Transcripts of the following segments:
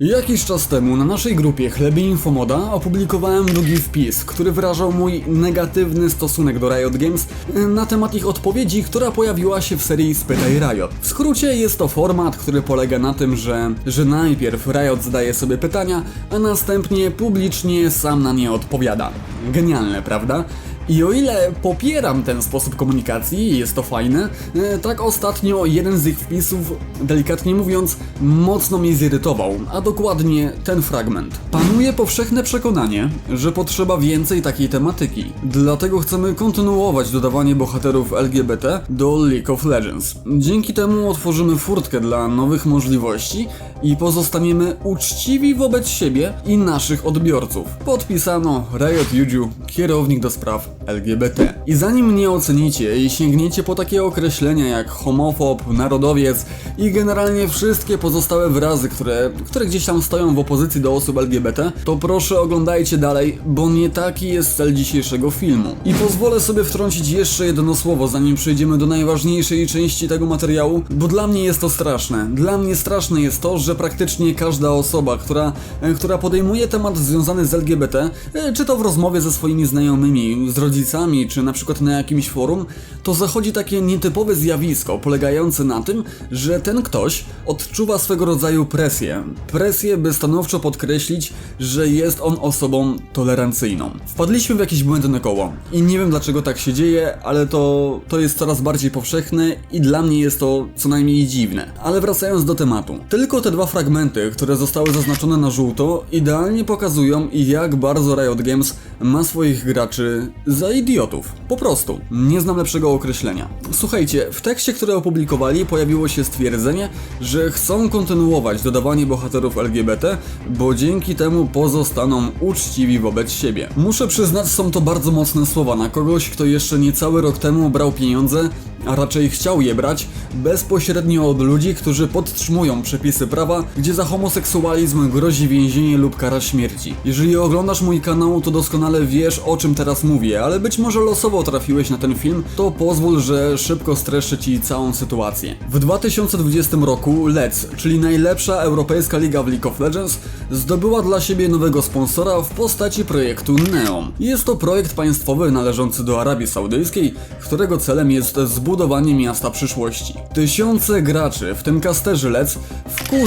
Jakiś czas temu na naszej grupie Chleby Infomoda opublikowałem długi wpis, który wyrażał mój negatywny stosunek do Riot Games e, na temat ich odpowiedzi, która pojawiła się w serii Spytaj Riot. W skrócie jest to format, który polega na tym, że, że najpierw Riot zadaje sobie pytania, a następnie publicznie sam na nie odpowiada. Genialne, prawda? I o ile popieram ten sposób komunikacji i jest to fajne, e, tak ostatnio jeden z ich wpisów, delikatnie mówiąc, mocno mnie zirytował, a dokładnie ten fragment. Panuje powszechne przekonanie, że potrzeba więcej takiej tematyki. Dlatego chcemy kontynuować dodawanie bohaterów LGBT do League of Legends. Dzięki temu otworzymy furtkę dla nowych możliwości i pozostaniemy uczciwi wobec siebie i naszych odbiorców. Podpisano Riot Juju, kierownik do spraw LGBT. I zanim mnie ocenicie i sięgniecie po takie określenia jak homofob, narodowiec i generalnie wszystkie pozostałe wyrazy, które, które gdzieś tam stoją w opozycji do osób LGBT, to proszę oglądajcie dalej, bo nie taki jest cel dzisiejszego filmu. I pozwolę sobie wtrącić jeszcze jedno słowo, zanim przejdziemy do najważniejszej części tego materiału, bo dla mnie jest to straszne. Dla mnie straszne jest to, że praktycznie każda osoba, która, e, która podejmuje temat związany z LGBT, e, czy to w rozmowie ze swoimi znajomymi, z rodzicami, czy na przykład na jakimś forum, to zachodzi takie nietypowe zjawisko, polegające na tym, że ten ktoś odczuwa swego rodzaju presję. Presję, by stanowczo podkreślić, że jest on osobą tolerancyjną. Wpadliśmy w jakieś błędne koło i nie wiem dlaczego tak się dzieje, ale to, to jest coraz bardziej powszechne i dla mnie jest to co najmniej dziwne. Ale wracając do tematu. Tylko te dwa fragmenty, które zostały zaznaczone na żółto, idealnie pokazują jak bardzo Riot Games ma swoich graczy za idiotów. Po prostu. Nie znam lepszego określenia. Słuchajcie, w tekście, który opublikowali, pojawiło się stwierdzenie, że chcą kontynuować dodawanie bohaterów LGBT, bo dzięki temu pozostaną uczciwi wobec siebie. Muszę przyznać, są to bardzo mocne słowa na kogoś, kto jeszcze niecały rok temu brał pieniądze, a raczej chciał je brać, bezpośrednio od ludzi, którzy podtrzymują przepisy prawa, gdzie za homoseksualizm grozi więzienie lub kara śmierci. Jeżeli oglądasz mój kanał, to doskonale wiesz o czym teraz mówię, ale być może losowo trafiłeś na ten film, to pozwól, że szybko streszę Ci całą sytuację. W 2020 roku LEC, czyli najlepsza europejska liga w League of Legends, zdobyła dla siebie nowego sponsora w postaci projektu Neom. Jest to projekt państwowy należący do Arabii Saudyjskiej, którego celem jest zbudowanie miasta przyszłości. Tysiące graczy, w tym kasterzy LEC,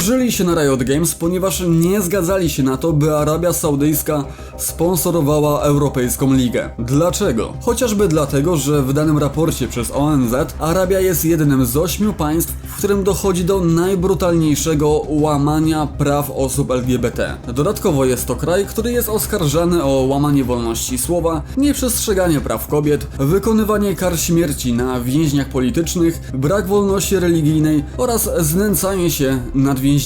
wkurzyli się na Riot Games, ponieważ nie zgadzali się na to, by Arabia Saudyjska sponsorowała Europejską Ligę. Dlaczego? Chociażby dlatego, że w danym raporcie przez ONZ Arabia jest jednym z ośmiu państw, w którym dochodzi do najbrutalniejszego łamania praw osób LGBT. Dodatkowo jest to kraj, który jest oskarżany o łamanie wolności słowa, nieprzestrzeganie praw kobiet, wykonywanie kar śmierci na więźniach politycznych, brak wolności religijnej oraz znęcanie się nad więźniami.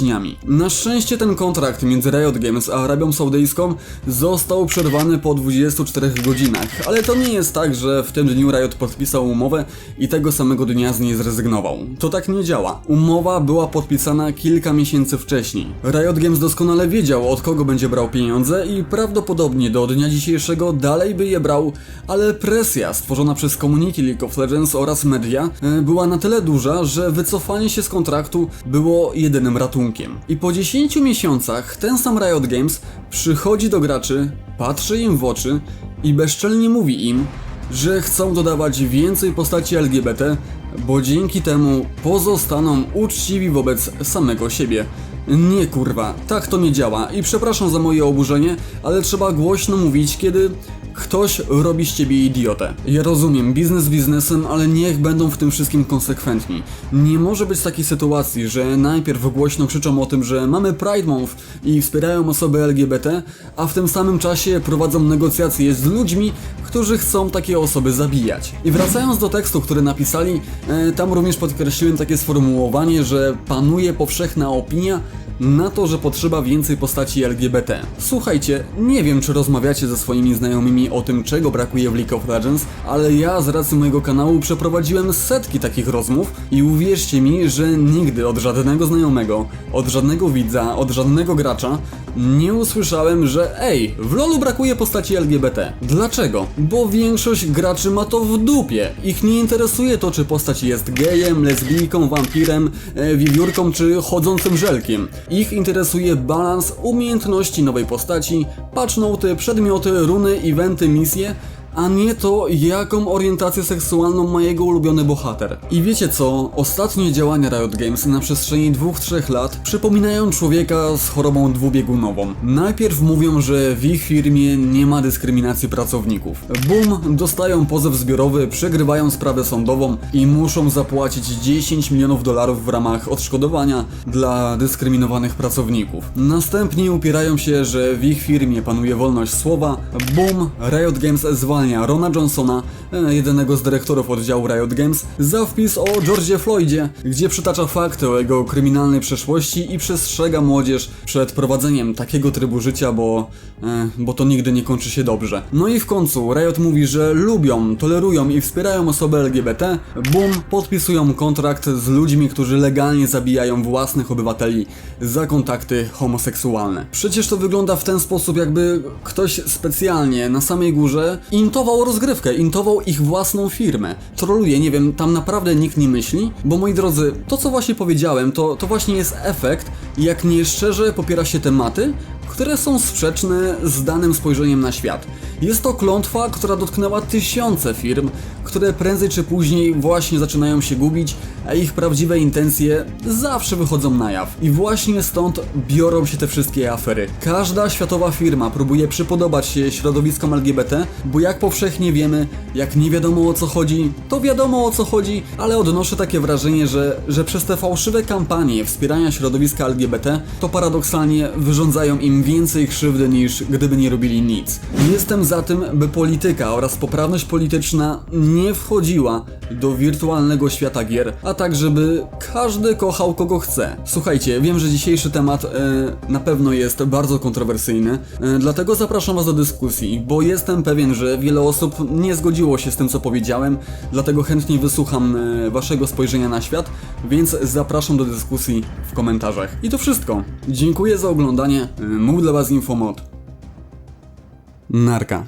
Na szczęście ten kontrakt między Riot Games a Arabią Saudyjską został przerwany po 24 godzinach, ale to nie jest tak, że w tym dniu Riot podpisał umowę i tego samego dnia z niej zrezygnował. To tak nie działa. Umowa była podpisana kilka miesięcy wcześniej. Riot Games doskonale wiedział od kogo będzie brał pieniądze i prawdopodobnie do dnia dzisiejszego dalej by je brał, ale presja stworzona przez community League of Legends oraz media e, była na tyle duża, że wycofanie się z kontraktu było jedynym ratunkiem. I po 10 miesiącach ten sam Riot Games przychodzi do graczy, patrzy im w oczy i bezczelnie mówi im, że chcą dodawać więcej postaci LGBT, bo dzięki temu pozostaną uczciwi wobec samego siebie. Nie kurwa, tak to nie działa i przepraszam za moje oburzenie, ale trzeba głośno mówić, kiedy ktoś robi z ciebie idiotę. Ja rozumiem, biznes biznesem, ale niech będą w tym wszystkim konsekwentni. Nie może być takiej sytuacji, że najpierw głośno krzyczą o tym, że mamy Pride Month i wspierają osoby LGBT, a w tym samym czasie prowadzą negocjacje z ludźmi, którzy chcą takie osoby zabijać. I wracając do tekstu, który napisali, e, tam również podkreśliłem takie sformułowanie, że panuje powszechna opinia, na to, że potrzeba więcej postaci LGBT. Słuchajcie, nie wiem czy rozmawiacie ze swoimi znajomymi mi o tym, czego brakuje w League of Legends, ale ja z racji mojego kanału przeprowadziłem setki takich rozmów i uwierzcie mi, że nigdy od żadnego znajomego, od żadnego widza, od żadnego gracza nie usłyszałem, że ej, w LoLu brakuje postaci LGBT. Dlaczego? Bo większość graczy ma to w dupie. Ich nie interesuje to, czy postać jest gejem, lesbijką, wampirem, e, wiewiórką czy chodzącym żelkiem. Ich interesuje balans umiejętności nowej postaci, patchnoty, przedmioty, runy, eventy, misje, a nie to, jaką orientację seksualną ma jego ulubiony bohater. I wiecie co? Ostatnie działania Riot Games na przestrzeni 2-3 lat przypominają człowieka z chorobą dwubiegunową. Najpierw mówią, że w ich firmie nie ma dyskryminacji pracowników. Bum, dostają pozew zbiorowy, przegrywają sprawę sądową i muszą zapłacić 10 milionów dolarów w ramach odszkodowania dla dyskryminowanych pracowników. Następnie upierają się, że w ich firmie panuje wolność słowa. Bum, Riot Games zwalnia Rona Johnsona, e, jedynego z dyrektorów oddziału Riot Games, za wpis o George'ie Floydzie, gdzie przytacza fakty o jego kryminalnej przeszłości i przestrzega młodzież przed prowadzeniem takiego trybu życia, bo, e, bo to nigdy nie kończy się dobrze. No i w końcu Riot mówi, że lubią, tolerują i wspierają osoby LGBT, bum, podpisują kontrakt z ludźmi, którzy legalnie zabijają własnych obywateli za kontakty homoseksualne. Przecież to wygląda w ten sposób, jakby ktoś specjalnie na samej górze intował rozgrywkę, intował ich własną firmę. Troluje, nie wiem, tam naprawdę nikt nie myśli, bo moi drodzy, to co właśnie powiedziałem, to, to właśnie jest efekt, jak nieszczerze popiera się tematy, które są sprzeczne z danym spojrzeniem na świat. Jest to klątwa, która dotknęła tysiące firm, które prędzej czy później właśnie zaczynają się gubić, a ich prawdziwe intencje zawsze wychodzą na jaw. I właśnie stąd biorą się te wszystkie afery. Każda światowa firma próbuje przypodobać się środowiskom LGBT, bo jak powszechnie wiemy, jak nie wiadomo o co chodzi, to wiadomo o co chodzi, ale odnoszę takie wrażenie, że, że przez te fałszywe kampanie wspierania środowiska LGBT, to paradoksalnie wyrządzają im więcej krzywdy niż gdyby nie robili nic. Jestem za tym, by polityka oraz poprawność polityczna nie wchodziła do wirtualnego świata gier, a tak, żeby każdy kochał kogo chce. Słuchajcie, wiem, że dzisiejszy temat e, na pewno jest bardzo kontrowersyjny, e, dlatego zapraszam Was do dyskusji, bo jestem pewien, że wiele osób nie zgodziło się z tym, co powiedziałem, dlatego chętnie wysłucham e, Waszego spojrzenia na świat, więc zapraszam do dyskusji w komentarzach. I to wszystko. Dziękuję za oglądanie. E, Mógł dla Was Infomod. Narka.